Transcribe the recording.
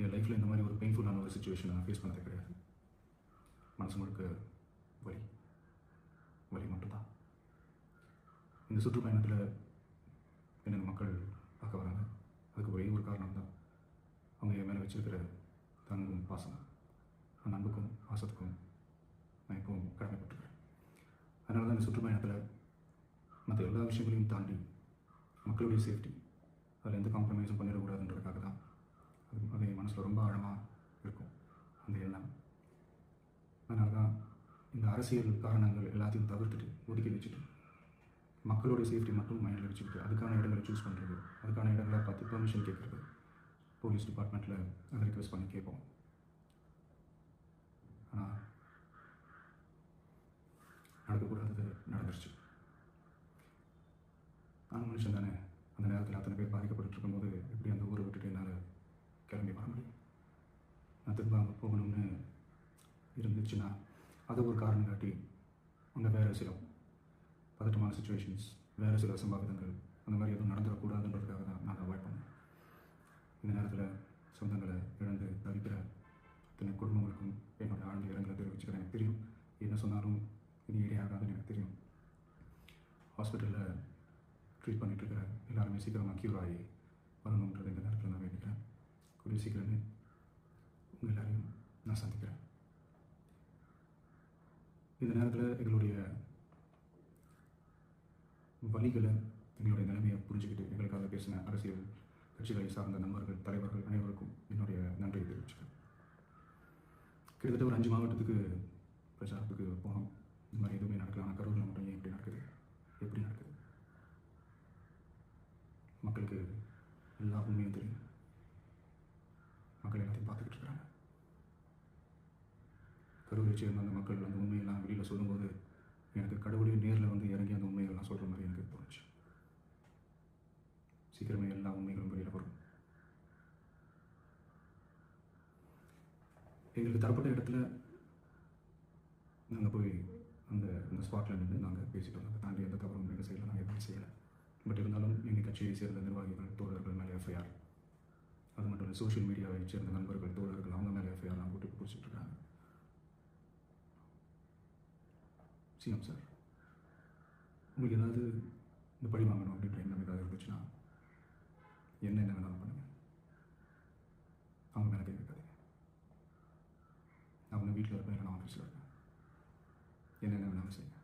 என் லைஃப்பில் இந்த மாதிரி ஒரு பெயின்ஃபுல்லான ஒரு சுச்சுவேஷனை நான் ஃபேஸ் பண்ணது கிடையாது. மனசு முழுக்க வலி. வலி மட்டும்தான். இந்த சுற்றுப்பயணத்தில் என்னென்ன மக்கள் பார்க்க வராங்க அதுக்கு ஒரே ஒரு காரணம் தான். அவங்க என் மேலே வச்சிருக்கிற தங்கும் பாசம். அந்த அன்புக்கும் பாசத்துக்கும் நான் இப்போவும் கடமைப்பட்டுருக்கேன் அதனால தான் இந்த சுற்றுப்பயணத்தில் மற்ற எல்லா விஷயங்களையும் தாண்டி மக்களுடைய சேஃப்டி அதில் எந்த காம்ப்ரமைஸும் பண்ணிடக்கூடாதுன்றதுக்காக தான் அது அது என் மனசில் ரொம்ப ஆழமாக இருக்கும் அந்த எண்ணம். அதனால தான் இந்த அரசியல் காரணங்கள் எல்லாத்தையும் தவிர்த்துட்டு ஒதுக்கி வச்சுட்டு மக்களோட சேஃப்டி மட்டும் மைண்டில் வச்சுக்கிட்டு அதுக்கான இடங்களை சூஸ் பண்ணுறது அதுக்கான இடங்களை பார்த்து பெர்மிஷன் கேட்குறது போலீஸ் டிபார்ட்மெண்ட்டில் அதை ரிக்வெஸ்ட் பண்ணி கேட்போம். ஆனால் நடக்கக்கூடாதது நடந்துருச்சு. நான் மனுஷன் தானே அந்த நேரத்தில் அத்தனை பேர் பாதிக்கப்பட்டு இருக்கும்போது இருந்துச்சுன்னா அது ஒரு காரணம் காட்டி அங்கே வேறு சில பதட்டமான சுச்சுவேஷன்ஸ் வேறு சில சம்பாவிதங்கள் அந்த மாதிரி எதுவும் நடந்துடக்கூடாதுன்றதுக்காக தான் நான் அவாய்ட் பண்ணோம். இந்த நேரத்தில் சொந்தங்களை இழந்து தவிக்கிற அத்தனை குடும்பங்களுக்கும் என்னோடய ஆழ்ந்த இரங்கலை தெரிவிச்சுக்கிறேன். எனக்கு தெரியும். என்ன சொன்னாலும் இது இடையாகாதுன்னு ஆகாதுன்னு எனக்கு தெரியும். ஹாஸ்பிட்டலில் ட்ரீட் பண்ணிகிட்டு இருக்கிற எல்லாருமே சீக்கிரமாக க்யூர் ஆகி வரணுன்றது இந்த நேரத்தில் நான் வேண்டிக்கிறேன். கூடிய சீக்கிரமே உங்கள் எல்லாரையும் நான் சந்திக்கிறேன். இந்த நேரத்தில் எங்களுடைய வழிகளை எங்களுடைய நிலைமையை புரிஞ்சுக்கிட்டு எங்களுக்காக பேசின அரசியல் கட்சிகளை சார்ந்த நண்பர்கள் தலைவர்கள் அனைவருக்கும் என்னுடைய நன்றியை தெரிவிச்சுக்கிறேன். கிட்டத்தட்ட ஒரு அஞ்சு மாவட்டத்துக்கு பிரச்சாரத்துக்கு போனோம். இந்த மாதிரி எதுவுமே நடக்கல. ஆனால் கரூரில் மட்டும் ஏன் இப்படி நடக்குது? எப்படி நடக்குது? மக்களுக்கு எல்லா உண்மையும் தெரியும். மக்கள் எல்லாத்தையும் பார்த்துக்கிட்டு இருக்கிறாங்க கரூரை சேர்ந்த அந்த மக்கள் அந்த உண்மையெல்லாம் சொல்கிற மாதிரி எனக்கு தோணுச்சு. சீக்கிரமே எல்லா உண்மைகளும் வெளியில் வரும். எங்களுக்கு தரப்பட்ட இடத்துல நாங்கள் போய் அந்த அந்த ஸ்பாட்டில் நின்று நாங்கள் பேசிட்டோம் அதை தாண்டி எந்த தவறும் எங்கள் சைடில் நாங்கள் எதுவும் செய்யலை. பட் இருந்தாலும் எங்கள் கட்சியை சேர்ந்த நிர்வாகிகள் தோழர்கள் மேலே எஃப்ஐஆர் அது மட்டும் இல்லை சோஷியல் மீடியாவை சேர்ந்த நண்பர்கள் தோழர்கள் அவங்க மேலே எஃப்ஐஆர்லாம் போட்டு பிடிச்சிட்ருக்காங்க சிஎம் சார். உங்களுக்கு ஏதாவது இந்த பழி வாங்கணும் அப்படின்ற எண்ணம் ஏதாவது இருந்துச்சுன்னா என்ன என்ன வேணாலும் பண்ணுங்கள் அவங்க மேலே கை வைக்காதீங்க. அவங்க வீட்டில் இருப்பேன் நான் ஆஃபீஸில் இருப்பேன். என்ன வேணாலும் செய்யுங்க.